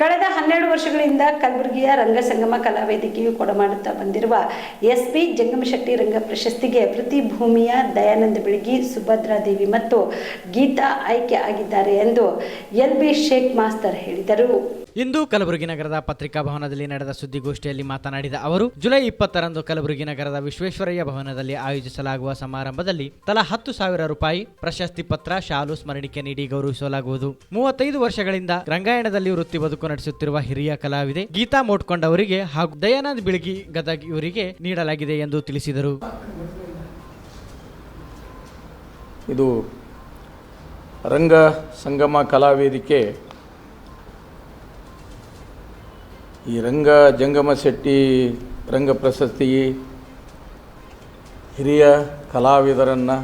ಕಳೆದ ಹನ್ನೆರಡು ವರ್ಷಗಳಿಂದ ಕಲಬುರಗಿಯ ರಂಗಸಂಗಮ ಕಲಾವೇದಿಕೆಯು ಕೊಡಮಾಡುತ್ತಾ ಬಂದಿರುವ ಎಸ್ ಪಿ ಜಂಗಮಶೆಟ್ಟಿ ರಂಗ ಪ್ರಶಸ್ತಿಗೆ ಭೂಮಿಯ ದಯಾನಂದ ಬೆಳಗಿ, ಸುಭದ್ರಾ ದೇವಿ ಮತ್ತು ಗೀತಾ ಆಯ್ಕೆ ಆಗಿದ್ದಾರೆ ಎಂದು ಎಲ್ ಬಿ ಶೇಖ್ ಮಾಸ್ತರ್ ಹೇಳಿದರು. ಇಂದು ಕಲಬುರಗಿ ನಗರದ ಪತ್ರಿಕಾ ಭವನದಲ್ಲಿ ನಡೆದ ಸುದ್ದಿಗೋಷ್ಠಿಯಲ್ಲಿ ಮಾತನಾಡಿದ ಅವರು, ಜುಲೈ ಇಪ್ಪತ್ತರಂದು ಕಲಬುರಗಿ ನಗರದ ವಿಶ್ವೇಶ್ವರಯ್ಯ ಭವನದಲ್ಲಿ ಆಯೋಜಿಸಲಾಗುವ ಸಮಾರಂಭದಲ್ಲಿ ತಲಾ ಹತ್ತು ಸಾವಿರ ರೂಪಾಯಿ ಪ್ರಶಸ್ತಿ ಪತ್ರ, ಶಾಲು ಸ್ಮರಣಿಕೆ ನೀಡಿ ಗೌರವಿಸಲಾಗುವುದು. ಮೂವತ್ತೈದು ವರ್ಷಗಳಿಂದ ರಂಗಾಯಣದಲ್ಲಿ ವೃತ್ತಿ ಬದುಕು ನಡೆಸುತ್ತಿರುವ ಹಿರಿಯ ಕಲಾವಿದೆ ಗೀತಾ ಮೋಟ್ಕೊಂಡ್ ಅವರಿಗೆ ಹಾಗೂ ದಯಾನಂದ್ ಬಿಳಗಿ ಗದಗ್ ಇವರಿಗೆ ನೀಡಲಾಗಿದೆ ಎಂದು ತಿಳಿಸಿದರು. ಇದು ರಂಗ ಸಂಗಮ ಕಲಾವೇದಿಕೆ ಈ ರಂಗ ಜಂಗಮ ಶೆಟ್ಟಿ, ರಂಗ ಪ್ರಶಸ್ತಿ, ಹಿರಿಯ ಕಲಾವಿದರನ್ನು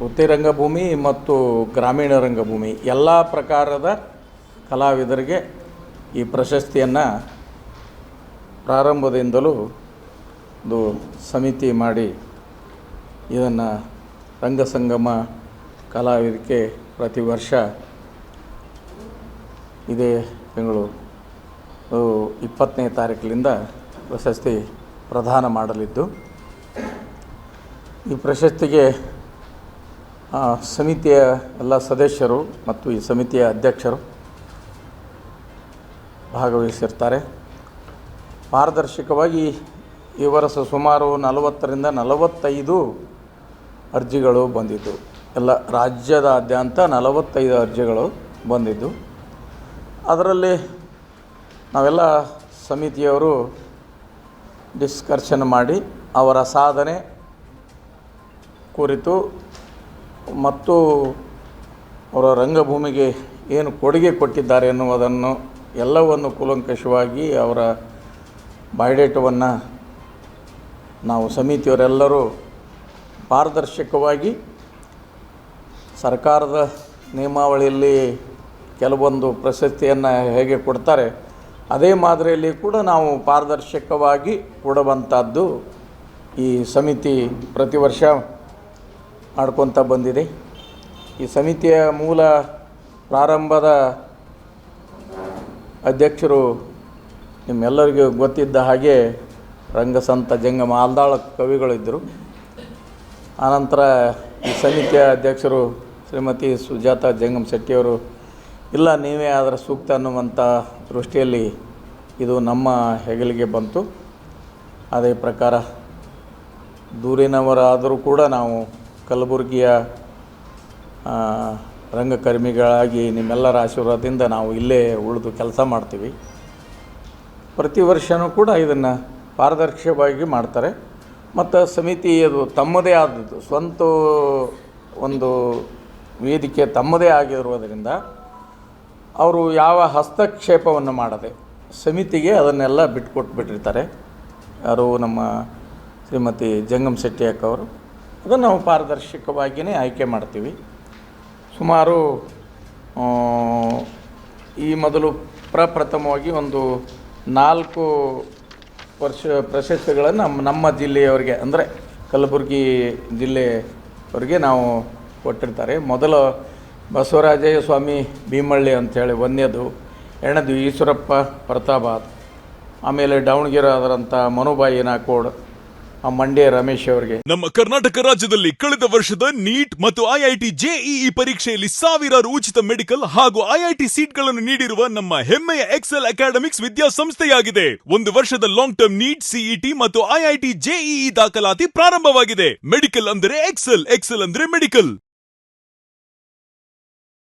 ವೃತ್ತಿ ರಂಗಭೂಮಿ ಮತ್ತು ಗ್ರಾಮೀಣ ರಂಗಭೂಮಿ ಎಲ್ಲ ಪ್ರಕಾರದ ಕಲಾವಿದರಿಗೆ ಈ ಪ್ರಶಸ್ತಿಯನ್ನು ಪ್ರಾರಂಭದಿಂದಲೂ ಒಂದು ಸಮಿತಿ ಮಾಡಿ ಇದನ್ನು ರಂಗಸಂಗಮ ಕಲಾವಿದಕ್ಕೆ ಪ್ರತಿ ವರ್ಷ ಇದೇ ತಿಂಗಳು ಇಪ್ಪತ್ತನೇ ತಾರೀಕಿನಿಂದ ಪ್ರಶಸ್ತಿ ಪ್ರದಾನ ಮಾಡಲಿದ್ದು, ಈ ಪ್ರಶಸ್ತಿಗೆ ಸಮಿತಿಯ ಎಲ್ಲ ಸದಸ್ಯರು ಮತ್ತು ಈ ಸಮಿತಿಯ ಅಧ್ಯಕ್ಷರು ಭಾಗವಹಿಸಿರ್ತಾರೆ. ಪಾರದರ್ಶಕವಾಗಿ ಈ ವರ್ಷ ಸುಮಾರು ನಲವತ್ತರಿಂದ ನಲವತ್ತೈದು ಅರ್ಜಿಗಳು ಬಂದಿದ್ದು. ಎಲ್ಲ ರಾಜ್ಯದಾದ್ಯಂತ ನಲವತ್ತೈದು ಅರ್ಜಿಗಳು ಬಂದಿದ್ದು. ಅದರಲ್ಲಿ ನಾವೆಲ್ಲ ಸಮಿತಿಯವರು ಡಿಸ್ಕರ್ಷನ್ ಮಾಡಿ ಅವರ ಸಾಧನೆ ಕುರಿತು ಮತ್ತು ಅವರ ರಂಗಭೂಮಿಗೆ ಏನು ಕೊಡುಗೆ ಕೊಟ್ಟಿದ್ದಾರೆ ಎನ್ನುವುದನ್ನು ಎಲ್ಲವನ್ನು ಕೂಲಂಕಷವಾಗಿ ಅವರ ಬಯೋಡೇಟವನ್ನು ನಾವು ಸಮಿತಿಯವರೆಲ್ಲರೂ ಪಾರದರ್ಶಕವಾಗಿ ಸರ್ಕಾರದ ನಿಯಮಾವಳಿಯಲ್ಲಿ ಕೆಲವೊಂದು ಪ್ರಶಸ್ತಿಯನ್ನು ಹೇಗೆ ಕೊಡ್ತಾರೆ, ಅದೇ ಮಾದರಿಯಲ್ಲಿ ಕೂಡ ನಾವು ಪಾರದರ್ಶಕವಾಗಿ ಕೊಡುವಂಥದ್ದು ಈ ಸಮಿತಿ ಪ್ರತಿ ವರ್ಷ ಮಾಡ್ಕೊತ ಬಂದಿದೆ. ಈ ಸಮಿತಿಯ ಮೂಲ ಪ್ರಾರಂಭದ ಅಧ್ಯಕ್ಷರು ನಿಮ್ಮೆಲ್ಲರಿಗೂ ಗೊತ್ತಿದ್ದ ಹಾಗೆ ರಂಗಸಂತ ಜಂಗಮ ಆಲ್ದಾಳ ಕವಿಗಳಿದ್ದರು. ಆನಂತರ ಈ ಸಮಿತಿಯ ಅಧ್ಯಕ್ಷರು ಶ್ರೀಮತಿ ಸುಜಾತ ಜಂಗಮ್ ಶೆಟ್ಟಿಯವರು ಇಲ್ಲ, ನೀವೇ ಅದರ ಸೂಕ್ತ ಅನ್ನುವಂಥ ದೃಷ್ಟಿಯಲ್ಲಿ ಇದು ನಮ್ಮ ಹೆಗಲಿಗೆ ಬಂತು. ಅದೇ ಪ್ರಕಾರ ದೂರಿನವರಾದರೂ ಕೂಡ ನಾವು ಕಲಬುರಗಿಯ ರಂಗಕರ್ಮಿಗಳಾಗಿ ನಿಮ್ಮೆಲ್ಲರ ಆಶೀರ್ವಾದದಿಂದ ನಾವು ಇಲ್ಲೇ ಉಳಿದು ಕೆಲಸ ಮಾಡ್ತೀವಿ. ಪ್ರತಿ ವರ್ಷವೂ ಕೂಡ ಇದನ್ನು ಪಾರದರ್ಶಕವಾಗಿ ಮಾಡ್ತಾರೆ. ಮತ್ತು ಸಮಿತಿ ಅದು ತಮ್ಮದೇ ಆದದ್ದು, ಸ್ವಂತ ಒಂದು ವೇದಿಕೆ ತಮ್ಮದೇ ಆಗಿರುವುದರಿಂದ ಅವರು ಯಾವ ಹಸ್ತಕ್ಷೇಪವನ್ನು ಮಾಡದೆ ಸಮಿತಿಗೆ ಅದನ್ನೆಲ್ಲ ಬಿಟ್ಕೊಟ್ಬಿಟ್ಟಿರ್ತಾರೆ ಯಾರು ನಮ್ಮ ಶ್ರೀಮತಿ ಜಂಗಮ್ ಶೆಟ್ಟಿ ಅಕ್ಕವರು, ಅದನ್ನು ನಾವು ಪಾರದರ್ಶಕವಾಗಿಯೇ ಆಯ್ಕೆ ಮಾಡ್ತೀವಿ. ಸುಮಾರು ಈ ಮೊದಲು ಪ್ರಪ್ರಥಮವಾಗಿ ಒಂದು ನಾಲ್ಕು ವರ್ಷ ಪ್ರಶಸ್ತಿಗಳನ್ನು ನಮ್ಮ ನಮ್ಮ ಜಿಲ್ಲೆಯವರಿಗೆ, ಅಂದರೆ ಕಲಬುರಗಿ ಜಿಲ್ಲೆಯವರಿಗೆ ನಾವು ಕೊಟ್ಟಿರ್ತಾರೆ. ಮೊದಲು ಬಸವರಾಜಯ್ಯ ಸ್ವಾಮಿ ಭೀಮಳ್ಳಿ ಅಂಥೇಳಿ ಒಂದನೇದು ಎರಡನೇದು ಈಶ್ವರಪ್ಪ ಪ್ರತಾಬಾದ್ ಆಮೇಲೆ ದಾವಣಗೆರೆ ಆದರಂಥ ಮನುಬಾಯಿ ನಾಕೋಡ್, ಆ ಮಂಡ್ಯ ರಮೇಶ್ ಅವರಿಗೆ. ನಮ್ಮ ಕರ್ನಾಟಕ ರಾಜ್ಯದಲ್ಲಿ ಕಳೆದ ವರ್ಷದ ನೀಟ್ ಮತ್ತು ಐಐಟಿ ಜೆಇಇ ಪರೀಕ್ಷೆಯಲ್ಲಿ ಸಾವಿರಾರು ಉಚಿತ ಮೆಡಿಕಲ್ ಹಾಗೂ ಐಐಟಿ ಸೀಟ್ಗಳನ್ನು ನೀಡಿರುವ ನಮ್ಮ ಹೆಮ್ಮೆಯ ಎಕ್ಸೆಲ್ ಅಕಾಡೆಮಿಕ್ಸ್ ವಿದ್ಯಾಸಂಸ್ಥೆಯಾಗಿದೆ. ಒಂದು ವರ್ಷದ ಲಾಂಗ್ ಟರ್ಮ್ ನೀಟ್, ಸಿಇಟಿ ಮತ್ತು ಐಐಟಿ ಜೆಇಇ ದಾಖಲಾತಿ ಪ್ರಾರಂಭವಾಗಿದೆ. ಮೆಡಿಕಲ್ ಅಂದರೆ ಎಕ್ಸೆಲ್ ಎಕ್ಸೆಲ್ ಅಂದ್ರೆ ಮೆಡಿಕಲ್.